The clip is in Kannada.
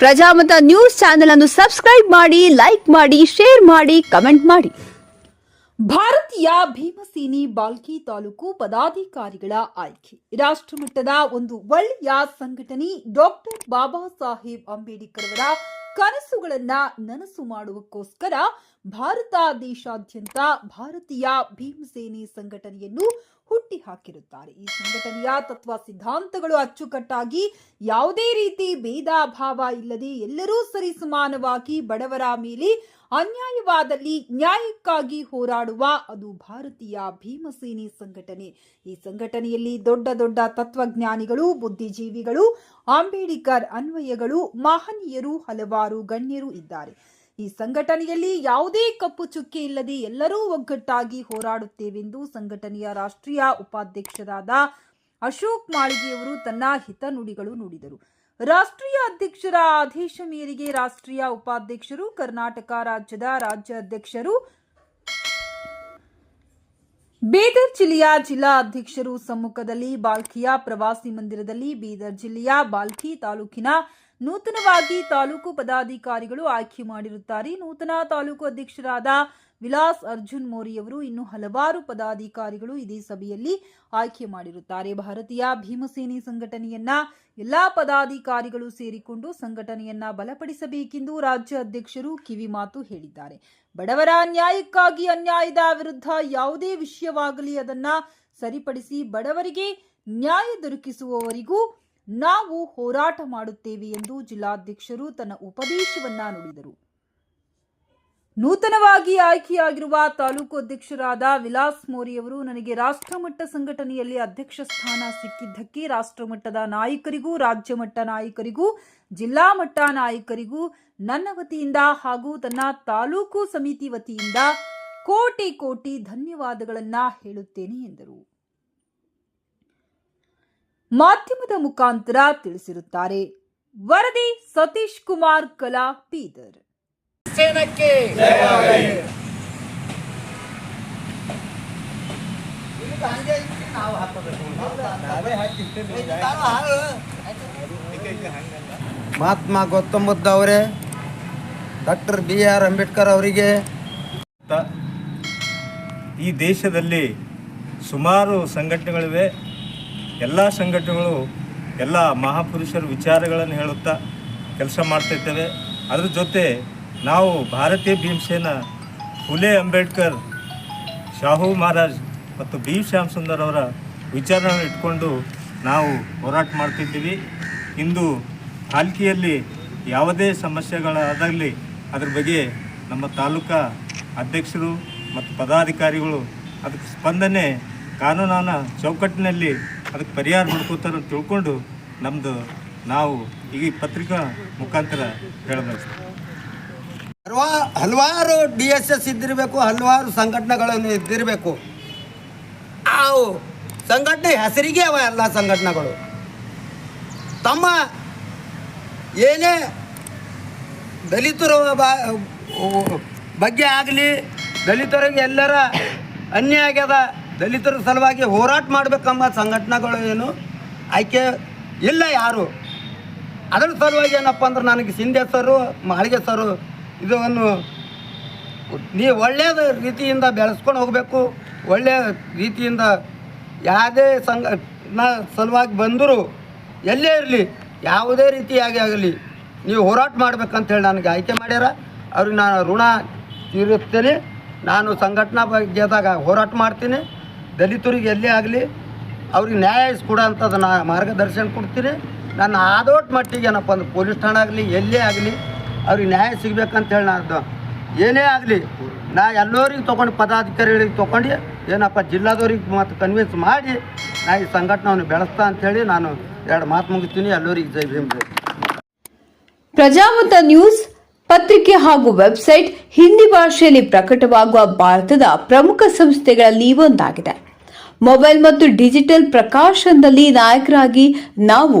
ಪ್ರಜಾಮತ ನ್ಯೂಸ್ ಚಾನೆಲ್ ಅನ್ನು ಸಬ್ಸ್ಕ್ರೈಬ್ ಮಾಡಿ, ಲೈಕ್ ಮಾಡಿ, ಶೇರ್ ಮಾಡಿ, ಕಮೆಂಟ್ ಮಾಡಿ. ಭಾರತೀಯ ಭೀಮಸೇನಿ ಬಾಲ್ಕಿ ತಾಲೂಕು ಪದಾಧಿಕಾರಿಗಳ ಆಯ್ಕೆ. ರಾಷ್ಟ್ರಮಟ್ಟದ ಒಂದು ಒಳ್ಳೆಯ ಸಂಘಟನೆ ಡಾಕ್ಟರ್ ಬಾಬಾ ಸಾಹೇಬ್ ಅಂಬೇಡ್ಕರ್ ಅವರ ಕನಸುಗಳನ್ನ ನನಸು ಮಾಡುವಕ್ಕೋಸ್ಕರ ಭಾರತ ದೇಶಾದ್ಯಂತ ಭಾರತೀಯ ಭೀಮಸೇನೆ ಸಂಘಟನೆಯನ್ನು ಹುಟ್ಟಿ ಹಾಕಿರುತ್ತಾರೆ ಈ ಸಂಘಟನೆಯ ತತ್ವ ಸಿದ್ಧಾಂತಗಳು ಅಚ್ಚುಕಟ್ಟಾಗಿ ಯಾವುದೇ ರೀತಿ ಭೇದ ಭಾವ ಇಲ್ಲದೆ ಎಲ್ಲರೂ ಸರಿಸಮಾನವಾಗಿ ಬಡವರ ಮೇಲೆ ಅನ್ಯಾಯವಾದಲ್ಲಿ ನ್ಯಾಯಕ್ಕಾಗಿ ಹೋರಾಡುವ ಅದು ಭಾರತೀಯ ಭೀಮಸೇನೆ ಸಂಘಟನೆ. ಈ ಸಂಘಟನೆಯಲ್ಲಿ ದೊಡ್ಡ ದೊಡ್ಡ ತತ್ವಜ್ಞಾನಿಗಳು, ಬುದ್ಧಿಜೀವಿಗಳು, ಅಂಬೇಡ್ಕರ್ ಅನ್ವಯಗಳು, ಮಹನೀಯರು, ಹಲವಾರು ಗಣ್ಯರು ಇದ್ದಾರೆ. ಈ ಸಂಘಟನೆಯಲ್ಲಿ ಯಾವುದೇ ಕಪ್ಪು ಚುಕ್ಕೆ ಇಲ್ಲದೆ ಎಲ್ಲರೂ ಒಗ್ಗಟ್ಟಾಗಿ ಹೋರಾಡುತ್ತೇವೆಂದು ಸಂಘಟನೆಯ ರಾಷ್ಟ್ರೀಯ ಉಪಾಧ್ಯಕ್ಷರಾದ ಅಶೋಕ್ ಮಾಳಿಗೆಯವರು ತನ್ನ ಹಿತನುಡಿಗಳು ನುಡಿದರು. ರಾಷ್ಟ್ರೀಯ ಅಧ್ಯಕ್ಷರ ಆದೇಶ ಮೇರೆಗೆ ರಾಷ್ಟ್ರೀಯ ಉಪಾಧ್ಯಕ್ಷರು, ಕರ್ನಾಟಕ ರಾಜ್ಯದ ರಾಜ್ಯಾಧ್ಯಕ್ಷರು, ಬೀದರ್ ಜಿಲ್ಲೆಯ ಜಿಲ್ಲಾ ಅಧ್ಯಕ್ಷರು ಸಮ್ಮುಖದಲ್ಲಿ ಬಾಲ್ಕಿಯ ಪ್ರವಾಸಿ ಮಂದಿರದಲ್ಲಿ ಬೀದರ್ ಜಿಲ್ಲೆಯ ಬಾಲ್ಕಿ ತಾಲೂಕಿನ ನೂತನವಾಗಿ ತಾಲೂಕು ಪದಾಧಿಕಾರಿಗಳು ಆಯ್ಕೆ ಮಾಡಿರುತ್ತಾರೆ. ನೂತನ ತಾಲೂಕು ಅಧ್ಯಕ್ಷರಾದ ವಿಲಾಸ್ ಅರ್ಜುನ್ ಮೋರಿಯವರು ಇನ್ನು ಹಲವಾರು ಪದಾಧಿಕಾರಿಗಳು ಇದೇ ಸಭೆಯಲ್ಲಿ ಆಯ್ಕೆ ಮಾಡಿರುತ್ತಾರೆ. ಭಾರತೀಯ ಭೀಮಸೇನೆ ಸಂಘಟನೆಯನ್ನ ಎಲ್ಲಾ ಪದಾಧಿಕಾರಿಗಳು ಸೇರಿಕೊಂಡು ಸಂಘಟನೆಯನ್ನ ಬಲಪಡಿಸಬೇಕೆಂದು ರಾಜ್ಯ ಅಧ್ಯಕ್ಷರು ಕಿವಿಮಾತು ಹೇಳಿದ್ದಾರೆ. ಬಡವರ ನ್ಯಾಯಕ್ಕಾಗಿ ಅನ್ಯಾಯದ ವಿರುದ್ಧ ಯಾವುದೇ ವಿಷಯವಾಗಲಿ ಅದನ್ನ ಸರಿಪಡಿಸಿ ಬಡವರಿಗೆ ನ್ಯಾಯ ದೊರಕಿಸುವವರಿಗೂ ನಾವು ಹೋರಾಟ ಮಾಡುತ್ತೇವೆ ಎಂದು ಜಿಲ್ಲಾಧ್ಯಕ್ಷರು ತನ್ನ ಉಪದೇಶವನ್ನ ನುಡಿದರು. ನೂತನವಾಗಿ ಆಯ್ಕೆಯಾಗಿರುವ ತಾಲೂಕು ಅಧ್ಯಕ್ಷರಾದ ವಿಲಾಸ್ ಮೋರಿಯವರು, ನನಗೆ ರಾಷ್ಟ್ರಮಟ್ಟ ಸಂಘಟನೆಯಲ್ಲಿ ಅಧ್ಯಕ್ಷ ಸ್ಥಾನ ಸಿಕ್ಕಿದ್ದಕ್ಕೆ ರಾಷ್ಟ್ರಮಟ್ಟದ ನಾಯಕರಿಗೂ ರಾಜ್ಯ ಮಟ್ಟ ನಾಯಕರಿಗೂ, ಜಿಲ್ಲಾ ಮಟ್ಟ ನಾಯಕರಿಗೂ ನನ್ನ ವತಿಯಿಂದ ಹಾಗೂ ತನ್ನ ತಾಲೂಕು ಸಮಿತಿ ವತಿಯಿಂದ ಕೋಟಿ ಕೋಟಿ ಧನ್ಯವಾದಗಳನ್ನ ಹೇಳುತ್ತೇನೆ ಎಂದರು. ಮಾಧ್ಯಮದ ಮುಖಾಂತರ ತಿಳಿಸಿರುತ್ತಾರೆ. ವರದಿ ಸತೀಶ್ ಕುಮಾರ್ ಕಲಾ, ಬೀದರ್. ಸೇನಕ್ಕೆ. ಮಹಾತ್ಮ ಗೌತಮ್ ಬುದ್ಧ ಅವರೇ ಡಾಕ್ಟರ್ ಬಿ ಆರ್ ಅಂಬೇಡ್ಕರ್ ಅವರಿಗೆ. ಈ ದೇಶದಲ್ಲಿ ಸುಮಾರು ಸಂಘಟನೆಗಳಿವೆ. ಎಲ್ಲ ಸಂಘಟನೆಗಳು ಎಲ್ಲ ಮಹಾಪುರುಷರ ವಿಚಾರಗಳನ್ನು ಹೇಳುತ್ತಾ ಕೆಲಸ ಮಾಡ್ತಿದ್ದೇವೆ ಅದ್ರ ಜೊತೆ ನಾವು ಭಾರತೀಯ ಭೀಮಸೇನ ಫುಲೆ ಅಂಬೇಡ್ಕರ್, ಶಾಹು ಮಹಾರಾಜ್ ಮತ್ತು ಬಿ ಶ್ಯಾಮ್ ಸುಂದರ್ ಅವರ ವಿಚಾರವನ್ನು ಇಟ್ಕೊಂಡು ನಾವು ಹೋರಾಟ ಮಾಡ್ತಿದ್ದೀವಿ. ಇಂದು ಹಾಲ್ಕಿಯಲ್ಲಿ ಯಾವುದೇ ಸಮಸ್ಯೆಗಳಾದಾಗಲಿ ಅದ್ರ ಬಗ್ಗೆ ನಮ್ಮ ತಾಲೂಕಾ ಅಧ್ಯಕ್ಷರು ಮತ್ತು ಪದಾಧಿಕಾರಿಗಳು ಅದಕ್ಕೆ ಸ್ಪಂದನೆ, ಕಾನೂನಾನ ಚೌಕಟ್ಟಿನಲ್ಲಿ ಅದಕ್ಕೆ ಪರಿಹಾರ ಮಾಡ್ಕೋತಾರೆ ಅಂತ ತಿಳ್ಕೊಂಡು ನಮ್ಮದು ನಾವು ಈ ಪತ್ರಿಕಾ ಮುಖಾಂತರ ಹೇಳಬೇಕು ಹಲವಾ ಹಲವಾರು ಡಿ ಎಸ್ ಎಸ್ ಇದ್ದಿರಬೇಕು, ಹಲವಾರು ಸಂಘಟನೆಗಳನ್ನು ಇದ್ದಿರಬೇಕು. ಅವು ಸಂಘಟನೆ ಹೆಸರಿಗೆ ಅವ ಎಲ್ಲ ಸಂಘಟನೆಗಳು. ತಮ್ಮ ಏನೇ ದಲಿತರ ಬಗ್ಗೆ ಆಗಲಿ, ದಲಿತರಿಗೆ ಎಲ್ಲರ ಅನ್ಯಾಯ ಆಗ್ಯದ, ದಲಿತರ ಸಲುವಾಗಿ ಹೋರಾಟ ಮಾಡಬೇಕಂಬ ಸಂಘಟನೆಗಳು ಏನು ಆಯ್ಕೆ ಇಲ್ಲ ಯಾರು. ಅದರ ಸಲುವಾಗಿ ಏನಪ್ಪ ಅಂದ್ರೆ ನನಗೆ ಸಿಂಧೆ ಸರು, ಮಾಳಿಗೆ ಸರು ಇದನ್ನು ನೀವು ಒಳ್ಳೆಯದ ರೀತಿಯಿಂದ ಬೆಳೆಸ್ಕೊಂಡು ಹೋಗಬೇಕು. ಒಳ್ಳೆಯ ರೀತಿಯಿಂದ ಯಾವುದೇ ಸಂಘ ನ ಸಲುವಾಗಿ ಬಂದರೂ ಎಲ್ಲೇ ಇರಲಿ, ಯಾವುದೇ ರೀತಿಯಾಗಿ ಆಗಲಿ, ನೀವು ಹೋರಾಟ ಮಾಡ್ಬೇಕಂತ ಹೇಳಿ ನನಗೆ ಆಯ್ಕೆ ಮಾಡ್ಯಾರ. ಅವ್ರಿಗೆ ನಾನು ಋಣ ತೀರಿಸ್ತೇನೆ. ನಾನು ಸಂಘಟನಾ ಬಗ್ಗೆದಾಗ ಹೋರಾಟ ಮಾಡ್ತೀನಿ. ದಲಿತರಿಗೆ ಎಲ್ಲೇ ಆಗಲಿ, ಅವ್ರಿಗೆ ನ್ಯಾಯ ಕೊಡೋಂಥದ್ದು ನಾ ಮಾರ್ಗದರ್ಶನ ಕೊಡ್ತೀನಿ. ನಾನು ಆದೋಟ್ ಮಟ್ಟಿಗೆ ಏನಪ್ಪ ಅಂದ್ರೆ ಪೊಲೀಸ್ ಠಾಣೆ ಆಗಲಿ, ಎಲ್ಲೇ ಆಗಲಿ ಅವ್ರಿಗೆ ನ್ಯಾಯ ಸಿಗ್ಬೇಕಂತ ಹೇಳಿ ನಾನು ಏನೇ ಆಗಲಿ, ನಾ ಎಲ್ಲರಿಗೆ ತೊಗೊಂಡು ಪದಾಧಿಕಾರಿಗಳಿಗೆ ತೊಗೊಂಡು ಏನಪ್ಪ ಜಿಲ್ಲಾದವ್ರಿಗೆ ಮತ್ತು ಕನ್ವಿನ್ಸ್ ಮಾಡಿ ನಾ ಈ ಸಂಘಟನೆಯನ್ನು ಬೆಳೆಸ್ತಾ ಅಂಥೇಳಿ ನಾನು ಎರಡು ಮಾತು ಮುಗಿತೀನಿ ಎಲ್ಲರಿಗೆ ಜೈ ಭೀಮ್ ಪ್ರಜಾಮತ ನ್ಯೂಸ್ ಪತ್ರಿಕೆ ಹಾಗೂ ವೆಬ್ಸೈಟ್ ಹಿಂದಿ ಭಾಷೆಯಲ್ಲಿ ಪ್ರಕಟವಾಗುವ ಭಾರತದ ಪ್ರಮುಖ ಸಂಸ್ಥೆಗಳಲ್ಲಿ ಒಂದಾಗಿದೆ. ಮೊಬೈಲ್ ಮತ್ತು ಡಿಜಿಟಲ್ ಪ್ರಕಾಶನದಲ್ಲಿ ನಾಯಕರಾಗಿ ನಾವು